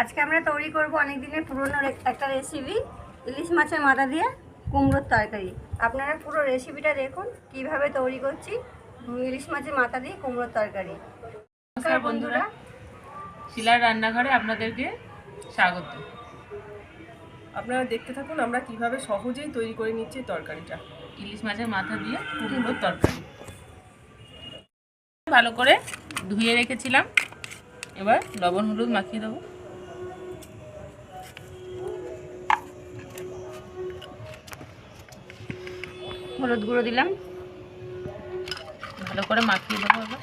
আজকে আমরা তৈরি করব অনেক দিনের পুরনো একটা রেসিপি ইলিশ মাছের মাথা দিয়ে কুমড়োর তরকারি। আপনারা পুরো রেসিপিটা দেখুন, কীভাবে তৈরি করছি। ইলিশ মাছের মাথা দিয়ে কুমড়োর তরকারি। নমস্কার বন্ধুরা। শিলার রান্নাঘরে আপনাদেরকে স্বাগত। আপনারা দেখতে থাকুন আমরা কীভাবে সহজেই তৈরি করে নিচ্ছি তরকারিটা। ইলিশ মাছের মাথা দিয়ে কুমড়োর তরকারি। ভালো করে ধুয়ে রেখেছিলাম। এবার লবণ হলুদ মাখিয়ে দেবো। হলুদ গুঁড়ো দিলাম। ভালো করে মাখিয়ে দেবো এবার।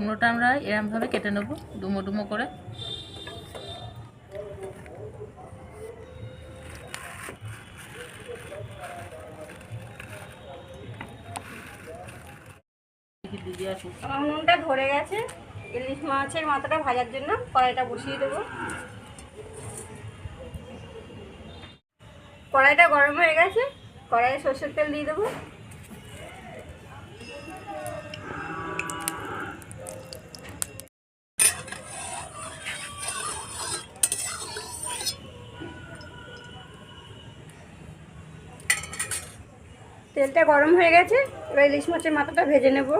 কুমড়োটা আমরা এরমভাবে কেটে নেব, ডুমো ডুমো করে। নুনটা ধরে গেছে, ইলিশ মাছের মাথাটা ভাজার জন্য কড়াইটা বসিয়ে দেবো। কড়াইটা গরম হয়ে গেছে, কড়াইয়ে সর্ষের তেল দিয়ে দেবো। তেলটা গরম হয়ে গেছে, এবার ইলিশ মাছের মাথাটা ভেজে নেব।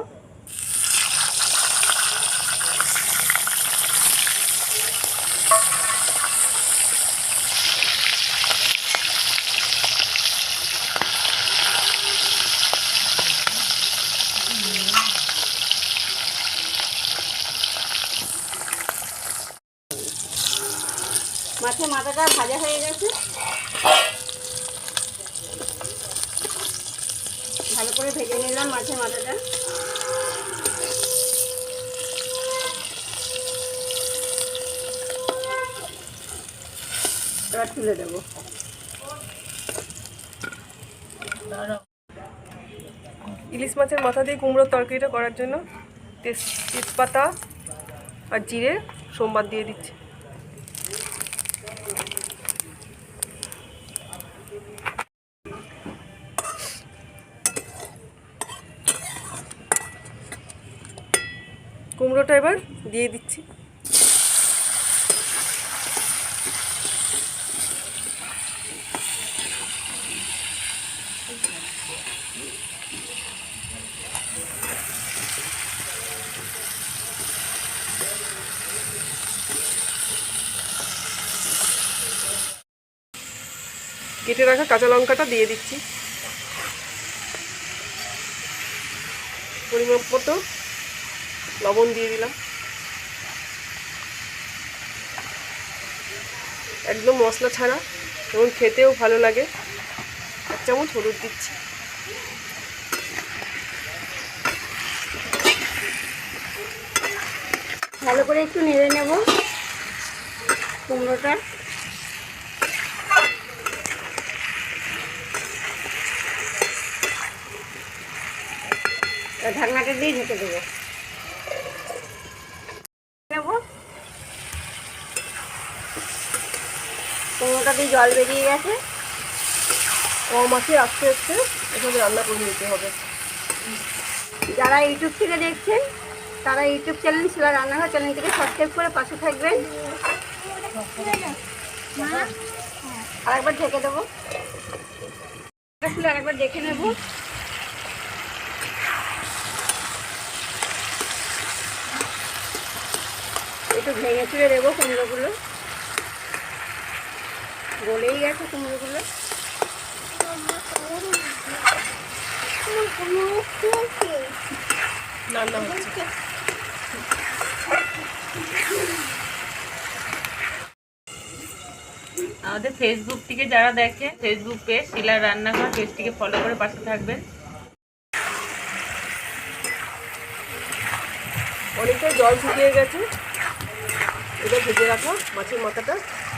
মাছের মাথাটা ভাজা হয়ে গেছে ভালো করে ভেজে নিলাম মাছের মাথাটা এবার তুলে দেবো। ইলিশ মাছের মাথা দিয়ে কুমড়োর তরকারিটা করার জন্য তেজ তেজপাতা আর জিরে সোমবার দিয়ে দিচ্ছি। কুমড়োটা এবার দিয়ে দিচ্ছি। কেটে রাখা কাঁচা লঙ্কাটা দিয়ে দিচ্ছি। পরিমাপ মতো লবণ দিয়ে দিলাম। একদম মশলা ছাড়া এবং খেতেও ভালো লাগে। এক চামচ হলুদ দিচ্ছি। ভালো করে একটু নেড়ে নেব কুমড়োটা। ঢাকনাটা দিয়ে ঢেকে দেবো। নেব। কুমড়োটা দিয়ে জল বেরিয়ে গেছে। কম আছে আস্তে আস্তে এখানে রান্না করে নিতে হবে। যারা ইউটিউব থেকে দেখছেন তারা ইউটিউব চ্যানেল শিলা রান্নাঘর চ্যানেলটিকে সাবস্ক্রাইব করে পাশে থাকবেন। আরেকবার ঢেকে দেবো। আরেকবার দেখে নেব। একটু ভেঙে চুড়ে দেবো কুমড়োগুলো। গলেই গেছে কুমড়োগুলো। রান্না হচ্ছে। আমাদের ফেসবুক থেকে যারা দেখে ফেসবুক পেজ শিলার রান্নাঘর পেজটিকে ফলো করে পাশে থাকবেন। অনেকটা জল শুকিয়ে গেছে। এবার ভেজে রাখা মাছের মাথাটা,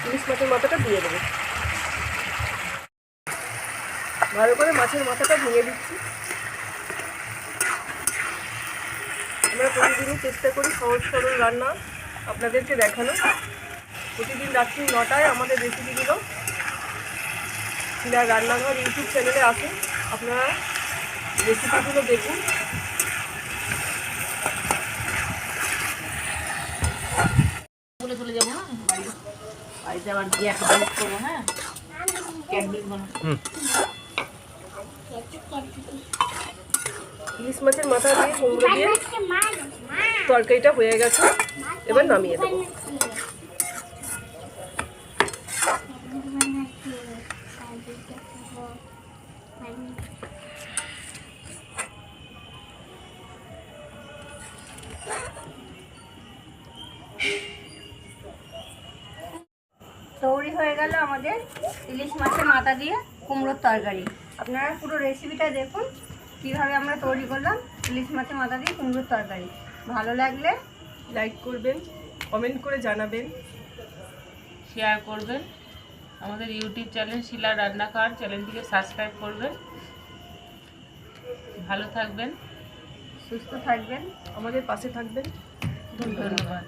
ইলিশ মাছের মাথাটা দিয়ে দেবো। ভালো করে মাছের মাথাটা ভেঙে দিচ্ছি। আমরা প্রতিদিনই চেষ্টা করি সহজ সরল রান্না আপনাদেরকে দেখানো প্রতিদিন রাত্রি নটায় আমাদের রেসিপিগুলো রান্নাঘর ইউটিউব চ্যানেলে আসুন, আপনারা রেসিপিগুলো দেখুন। বাড়িতে আবার গিয়ে একটা করব হ্যাঁ? ক্যান্ডিল বানাবো। ইলিশ মাছের মাথা দিয়ে কুমড়ো দিয়ে তরকারিটা হয়ে গেছে এবার নামিয়ে দেবো। গেল আমাদের ইলিশ মাছের মাথা দিয়ে কুমড়োর তরকারি। আপনারা পুরো রেসিপিটা দেখুন কীভাবে আমরা তৈরি করলাম ইলিশ মাছের মাথা দিয়ে কুমড়োর তরকারি। ভালো লাগলে লাইক করবেন কমেন্ট করে জানাবেন। শেয়ার করবেন। আমাদের ইউটিউব চ্যানেল শিলার রান্নাঘর চ্যানেলটিকে সাবস্ক্রাইব করবেন। ভালো থাকবেন। সুস্থ থাকবেন। আমাদের পাশে থাকবেন। ধন্যবাদ।